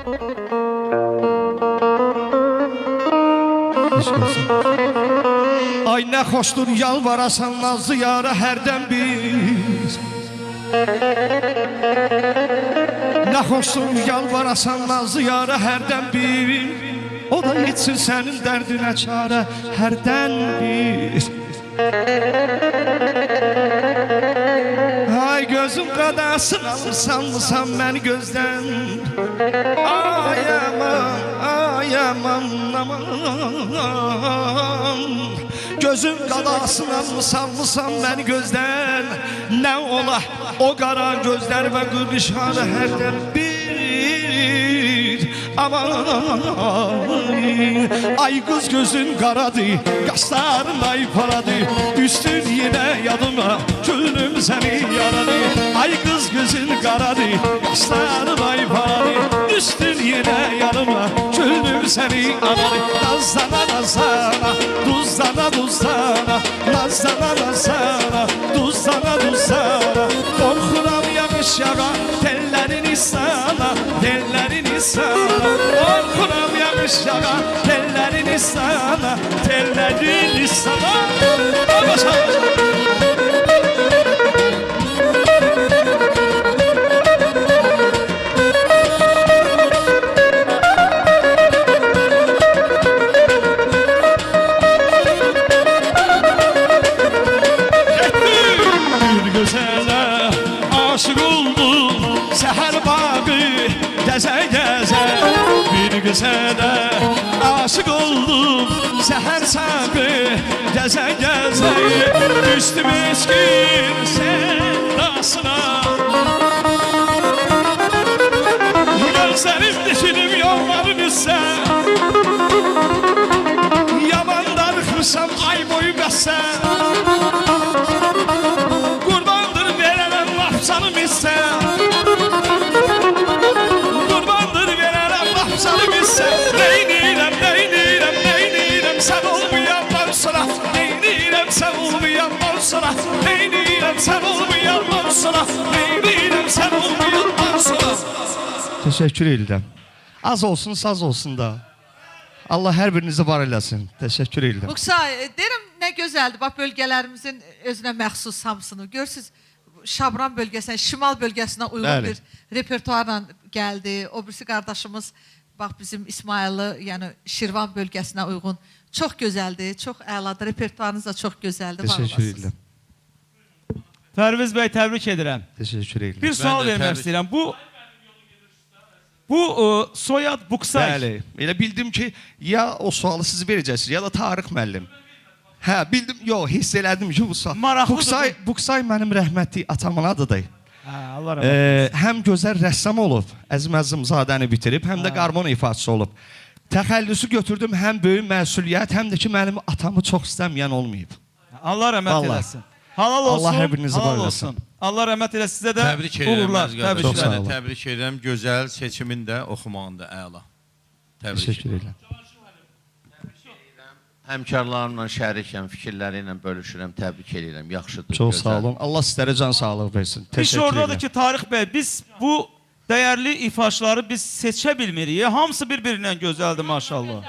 Ay nə xoşdur yalvarasan nazlı yara hərdən bir Nə xoşdur yalvarasan nazlı yara hərdən bir O da yetsin sənin dərdinə çarə hərdən bir gözüm qadasın alırsan mısan məni gözdən Ay aman, ay aman, aman Gözüm qadasın alırsan mısan məni gözdən Nə ola o qara gözlər və qırışanı hərdən bir? Aman Ay qız gözün qaradır Qaşların ay paradır Üstün yenə yadıma Gülüm səni yaradı. Ay qız gözün qaradır Qaşların ay paradır Üstün yenə yadıma Gülüm səni aradı Nazlana nazlana Duzlana duzlana. Nazlana nazlana Duzlana duzlana. Qorxuram yağış yağa Tellərini sana Tellərini sana Qorxuram yağış yağa Tellərini sana Tellərini sana Başa Bir oldum Səhər bağı gəzə gəzə Bir gözələ aşık oldum Səhər sağı gəzə gəzə Düşdüm eşkin sevdasına canım ise Kurbandır verenen laf canım ise Neynirem neynirem neynirem sen olmayandan sonra Neynirem sen olmayandan sonra Neynirem sen olmayandan sonra Neynirem sen olmayandan sonra Teşekkür ederim. Az olsun saz olsun da. Allah her birinizi var eləsin. Teşekkür ederim. Buksay, e, deyirəm nə gözəldir. Bax bölgələrimizin özünə məxsus hamısını. Görürsüz Şabran bölgəsinə, şimal bölgəsinə uyğun Bəli. bir repertuarla gəldi. O birisi qardaşımız bax bizim İsmayılı, yəni Şirvan bölgəsinə uyğun. Çox gözəldir, çox əladır. Repertuarınız da çox gözəldir. var Teşekkür olasınız. ederim. Pərviz bəy təbrik edirəm. Teşekkür ederim. Bir sual də vermək təbrik- istəyirəm. Bu bu e, soyad Buksay. Bəli. Elə bildim ki, ya o sualı siz verəcəksiniz, ya da Tarix müəllim. Hə, bildim. Yox, hiss elədim ki, bu. Maraqlıdır Buksay, Buksay mənim rəhmətli atamın adıdır. Hə, Allah rəhmət. Ee, həm gözəl rəssam olub, Əzim Əzimzadəni bitirib, həm də qarmon ifaçısı olub. Təxəllüsü götürdüm həm böyük məsuliyyət, həm də ki, mənim atamı çox istəməyən olmayıb. Allah rəhmət Vallahi. eləsin. Halal olsun. Allah hər birinizi halal olsun. eləsin. Allah rəhmət eləsin sizə də. Təbrik edirəm uğurlar. Təbrik də Təbrik edirəm. Gözəl seçimin də, oxumağın da əla. Təbrik Təşəkkür edirəm. edirəm. Həmkarlarımla şərikəm, fikirləri ilə bölüşürəm, təbrik edirəm. Yaxşıdır. Çox gözəl. sağ olun. Allah sizlərə can sağlığı versin. İş Təşəkkür oradadır edirəm. ki, Tarix bəy, biz bu dəyərli ifaçları biz seçə bilmirik. Hamısı bir-birindən gözəldir maşallah.